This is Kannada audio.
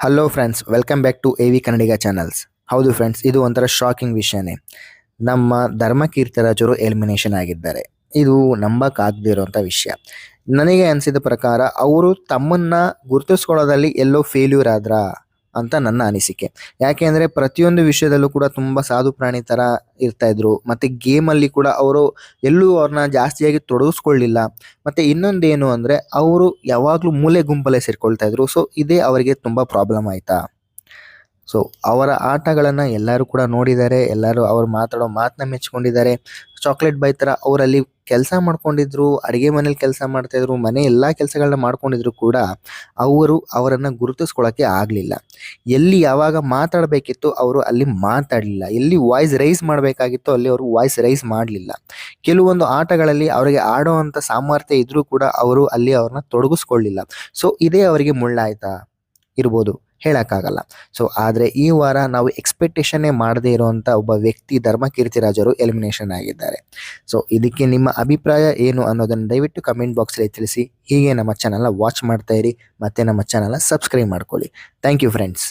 Hello friends welcome back to A V Kannadiga channels ಹೌದು ಫ್ರೆಂಡ್ಸ್ ಇದು ಒಂಥರ ಶಾಕಿಂಗ್ ವಿಷಯನೇ. ನಮ್ಮ ಧರ್ಮಕೀರ್ತರಾಜರು ಎಲಿಮಿನೇಷನ್ ಆಗಿದ್ದಾರೆ. ಇದು ನಂಬಕ್ಕಾಗದೇ ಇರುವಂಥ ವಿಷಯ. ನನಗೆ ಅನಿಸಿದ ಪ್ರಕಾರ, ಅವರು ತಮ್ಮನ್ನು ಗುರುತಿಸ್ಕೊಳ್ಳೋದಲ್ಲಿ ಎಲ್ಲೋ ಫೇಲ್ಯೂರ್ ಆದ್ರ? ಅಂತ ನನ್ನ ಅನಿಸಿಕೆ. ಯಾಕೆ ಅಂದರೆ ಪ್ರತಿಯೊಂದು ವಿಷಯದಲ್ಲೂ ಕೂಡ ತುಂಬ ಸಾಧು ಪ್ರಾಣಿ ಥರ ಇರ್ತಾಯಿದ್ರು ಮತ್ತು ಗೇಮಲ್ಲಿ ಕೂಡ ಅವರು ಎಲ್ಲೂ ಅವ್ರನ್ನ ಜಾಸ್ತಿಯಾಗಿ ತೊಡಗಿಸ್ಕೊಳ್ಳಿಲ್ಲ. ಮತ್ತು ಇನ್ನೊಂದೇನು ಅಂದರೆ, ಅವರು ಯಾವಾಗಲೂ ಮೂಲೆ ಗುಂಪಲ್ಲೇ ಸೇರ್ಕೊಳ್ತಾ ಇದ್ರು. ಸೊ ಇದೇ ಅವರಿಗೆ ತುಂಬ ಪ್ರಾಬ್ಲಮ್ ಆಯಿತಾ? ಸೊ ಅವರ ಆಟಗಳನ್ನು ಎಲ್ಲರೂ ಕೂಡ ನೋಡಿದ್ದಾರೆ. ಎಲ್ಲರೂ ಅವ್ರು ಮಾತಾಡೋ ಮಾತನ್ನ ಮೆಚ್ಕೊಂಡಿದ್ದಾರೆ. ಚಾಕ್ಲೇಟ್ ಬೈ ಥರ ಅವರಲ್ಲಿ ಕೆಲಸ ಮಾಡ್ಕೊಂಡಿದ್ರು, ಅಡುಗೆ ಮನೇಲಿ ಕೆಲಸ ಮಾಡ್ತಾಯಿದ್ರು ಮನೆ ಎಲ್ಲ ಕೆಲಸಗಳನ್ನ ಮಾಡ್ಕೊಂಡಿದ್ರು ಕೂಡ ಅವರು ಅವರನ್ನು ಗುರುತಿಸ್ಕೊಳ್ಳೋಕ್ಕೆ ಆಗಲಿಲ್ಲ. ಎಲ್ಲಿ ಯಾವಾಗ ಮಾತಾಡಬೇಕಿತ್ತು ಅವರು ಅಲ್ಲಿ ಮಾತಾಡಲಿಲ್ಲ. ಎಲ್ಲಿ ವಾಯ್ಸ್ ರೈಸ್ ಮಾಡಬೇಕಾಗಿತ್ತು ಅಲ್ಲಿ ಅವರು ವಾಯ್ಸ್ ರೈಸ್ ಮಾಡಲಿಲ್ಲ. ಕೆಲವೊಂದು ಆಟಗಳಲ್ಲಿ ಅವರಿಗೆ ಆಡೋ ಸಾಮರ್ಥ್ಯ ಇದ್ದರೂ ಕೂಡ ಅವರು ಅಲ್ಲಿ ಅವ್ರನ್ನ ತೊಡಗಿಸ್ಕೊಳ್ಳಿಲ್ಲ. ಸೊ ಇದೇ ಅವರಿಗೆ ಮುಳ್ಳಾಯ್ತಾ? ಇರ್ಬೋದು ಹೇಳೋಕ್ಕಾಗಲ್ಲ. ಸೊ ಆದರೆ ಈ ವಾರ ನಾವು ಎಕ್ಸ್ಪೆಕ್ಟೇಷನ್ನೇ ಮಾಡದೇ ಇರುವಂಥ ಒಬ್ಬ ವ್ಯಕ್ತಿ ಧರ್ಮ ಕೀರ್ತಿರಾಜರು ಎಲಿಮಿನೇಷನ್ ಆಗಿದ್ದಾರೆ. ಸೊ ಇದಕ್ಕೆ ನಿಮ್ಮ ಅಭಿಪ್ರಾಯ ಏನು ಅನ್ನೋದನ್ನು ದಯವಿಟ್ಟು ಕಮೆಂಟ್ ಬಾಕ್ಸಲ್ಲಿ ತಿಳಿಸಿ. ಹೀಗೆ ನಮ್ಮ ಚಾನಲ್ನ ವಾಚ್ ಮಾಡ್ತಾ ಇರಿ. ಮತ್ತು ನಮ್ಮ ಚಾನಲ್ನ ಸಬ್ಸ್ಕ್ರೈಬ್ ಮಾಡ್ಕೊಳ್ಳಿ. Thank you friends